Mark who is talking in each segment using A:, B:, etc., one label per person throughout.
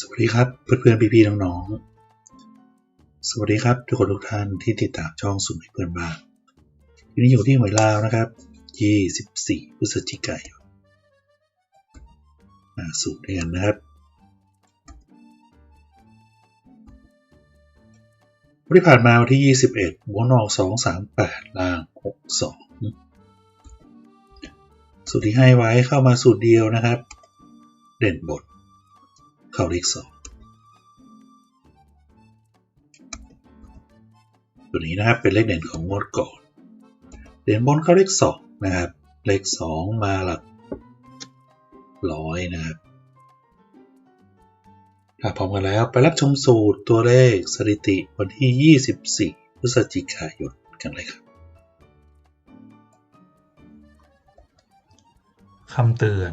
A: สวัสดีครับเพื่อนๆพี่ๆน้องๆ สวัสดีครับทุกคนทุกท่านที่ติดตามช่องสุ่มให้เพื่อนบ้านทีนี้อยู่ที่หวยลาวนะครับ24พฤศจิกายนมาสูตรด้วยกันนะครับวันที่ผ่านมาวันที่ 21หัวนอก238 ล่าง 62 สูตรที่ให้ไว้เข้ามาสูตรเดียวนะครับ เด่นบท เข้าเลขสองตัวนี้นะครับเป็นเลขเด่นของงวดก่อนเด่นบนเข้าเลขสองนะครับ เลขสองมาหลักร้อยนะครับถ้าพร้อมกันแล้วไปรับชมสูตรตัวเลขสถิติวันที่ 24 พฤศจิกายนกันเลยครับ
B: คำเตือน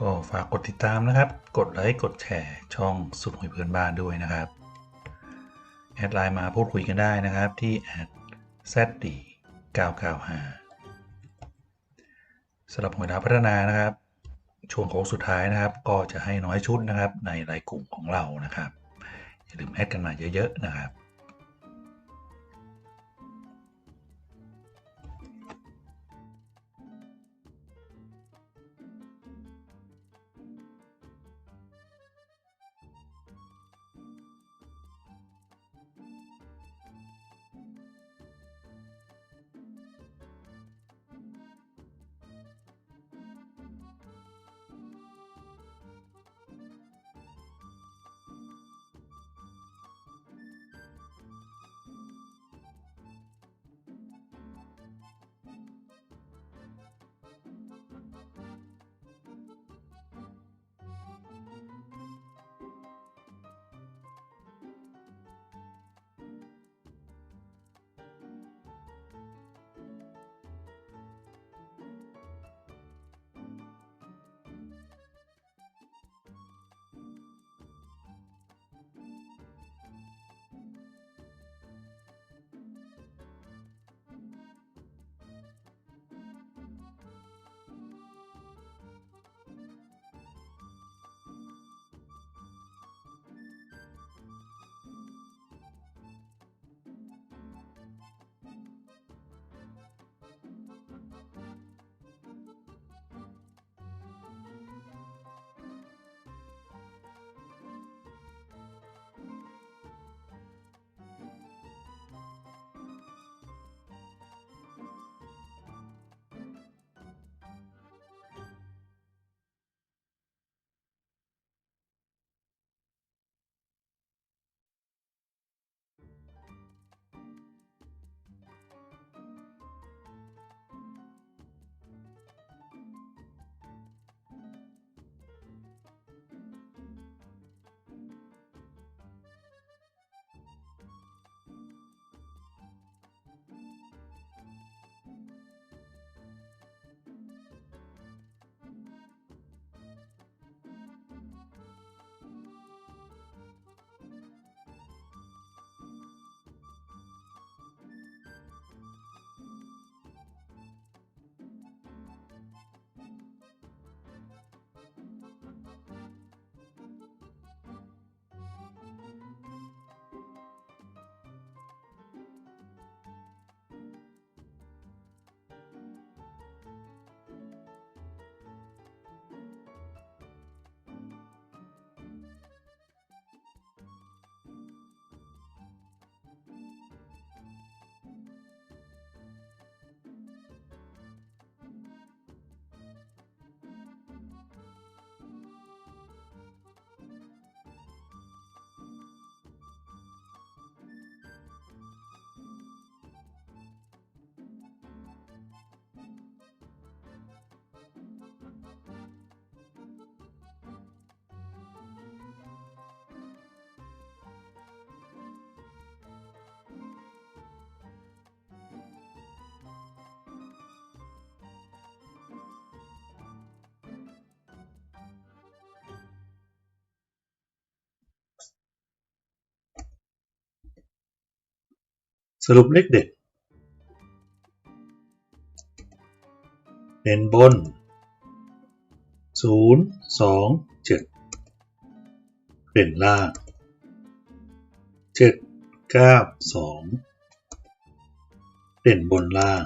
B: ก็ฝากกดติดตามนะครับ กดไลค์ กดแชร์ช่องสุดหวยเพื่อนบ้านด้วยนะครับ แอดไลน์มาพูดคุยกันได้นะครับที่แอด zd 995สำหรับหวยดาวพัฒนานะครับ ช่วงโค้งสุดท้ายนะครับ ก็จะให้น้อยชุดนะครับในรายกลุ่มของเรานะครับ อย่าลืมแอดกันมาเยอะๆนะครับ
A: สรุปเลขเด็ดเด่นบน 0 2 7เด่นล่าง 7 9 2เด่นบนล่าง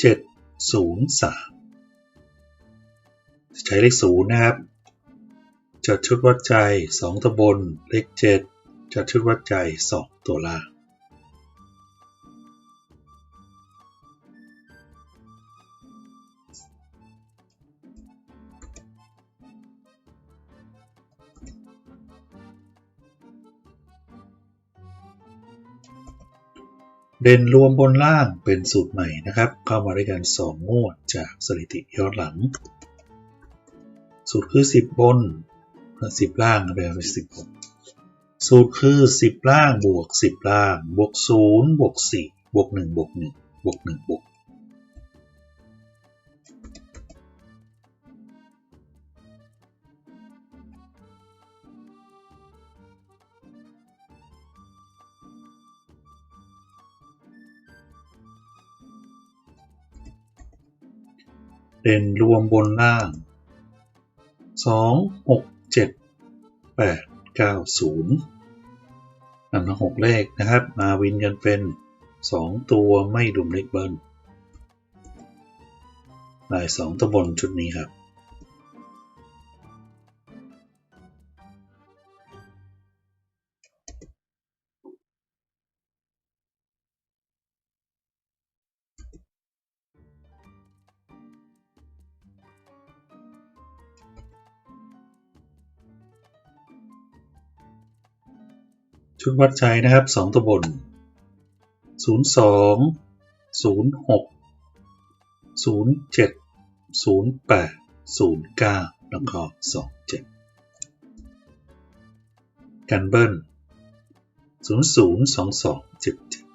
A: 7 0 3 ใช้เลข 0 นะครับ จัดชุดวัดใจ 2ตัวบนเลข 7 จัดชุดวัดใจ 2 ตัวล่าง เด่นรวมบนล่างเป็นสูตรใหม่นะครับ เข้ามาด้วยกัน 2 งวดจากสถิติย้อนหลัง สูตรคือ 10 บน10ล่างแปลว่า10บนสูตรคือ 10 ล่างบวก 10 ล่าง บวก0บวก4บวก1บวก1บวก1บวก เด่นรวมบนล่าง 2 6 7 8 9 0นำทั้งหกเลขนะครับ มาวินกันเป็น 2 ตัวไม่ดุมเลขเบิ้ลลาย2ตัวบนชุดนี้ครับ ชุดวัดใช้นะครับ 2 ตัวบน 02 06 07 08 09 แล้วก็27 กันเบิ้ล00 22 77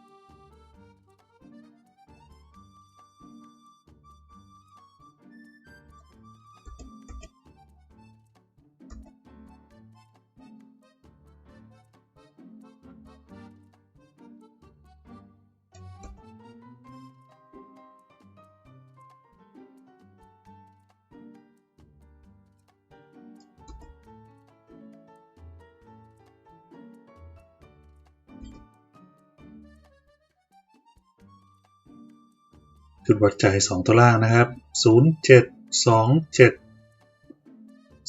A: จุดวัดใจ 2 ตัวล่างนะครับ 0 7 2 7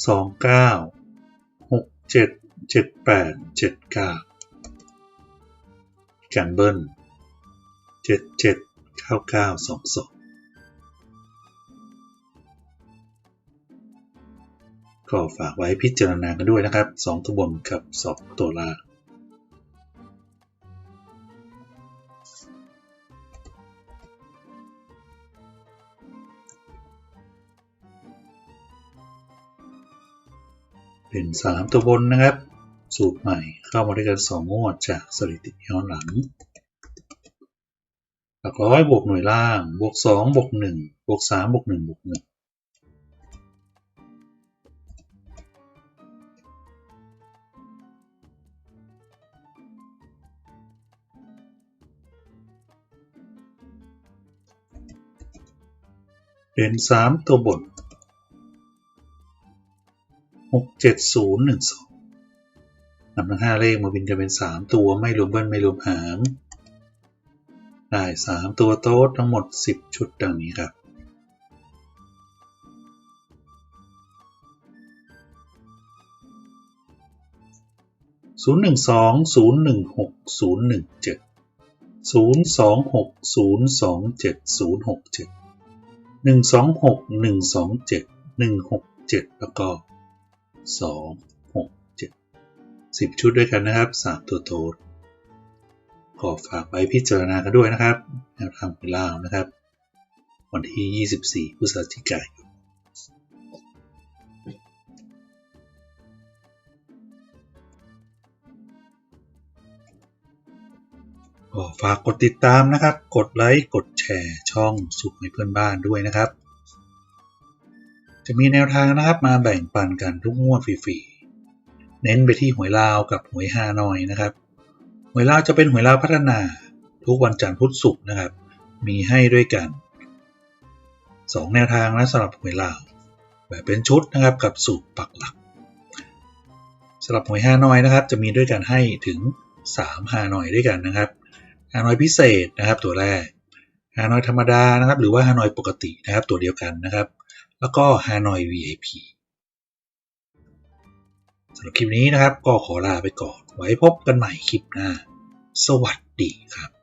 A: 2 9 6 7 7 8 7 9กันเบิ้ล7 7 9 9 2 2 ก็ฝากไว้พิจารณากันด้วยนะครับ 2 ตัวบนกับ 2 ตัวล่าง เป็น 3 ตัวบนนะครับ สูตรใหม่เข้ามาด้วยกัน2งวดจากสถิติย้อนหลังหลักร้อยบวกหน่วยล่างบวก2บวก1บวก3บวก1บวก1เป็น 3 ตัวบน หกเจ็ดศูนย์หนึ่งสองนำทั้งห้าเลขมาบินกันเป็นสามตัวไม่รวมเบิ้ลไม่รวมหางได้สามตัวโต๊ดทั้งหมดสิบชุดดังนี้ครับศูนย์หนึ่งสองศูนย์หนึ่งหกศูนย์หนึ่งเจ็ดศูนย์สองหกศูนย์สองเจ็ดศูนย์หกเจ็ดหนึ่งสองหกหนึ่งสองเจ็ดหนึ่งหกเจ็ดประกอบ 2 6 7 10 ชุดด้วยกันนะครับ 3 ตัวโทษขอฝากไปพิจารณากันด้วยนะครับแนวทางเวลานะครับ วันที่ 24พฤศจิกายนก็ฝากกดติดตามนะครับ กดไลค์ กดแชร์ช่องสุขให้เพื่อนบ้านด้วยนะครับ จะมีแนวทางนะครับมาแบ่งปันกันทุกงวดฟรีๆ เน้นไปที่หวยลาวกับหวยฮานอยนะครับ หวยลาวจะเป็นหวยลาวพัฒนาทุกวันจันทร์พุธศุกร์นะครับ มีให้ด้วยกัน 2 แนวทางนะสำหรับหวยลาว แบบเป็นชุดนะครับกับสูตรปักหลักสำหรับหวยฮานอยนะครับ จะมีด้วยกันให้ถึง 3 ฮานอยด้วยกันนะครับฮานอยพิเศษนะครับตัวแรกฮานอยธรรมดานะครับ หรือว่าฮานอยปกตินะครับ ตัวเดียวกันนะครับ แล้วก็ฮานอย VIP สำหรับคลิปนี้นะครับ ก็ขอลาไปก่อน ไว้พบกันใหม่คลิปหน้า สวัสดีครับ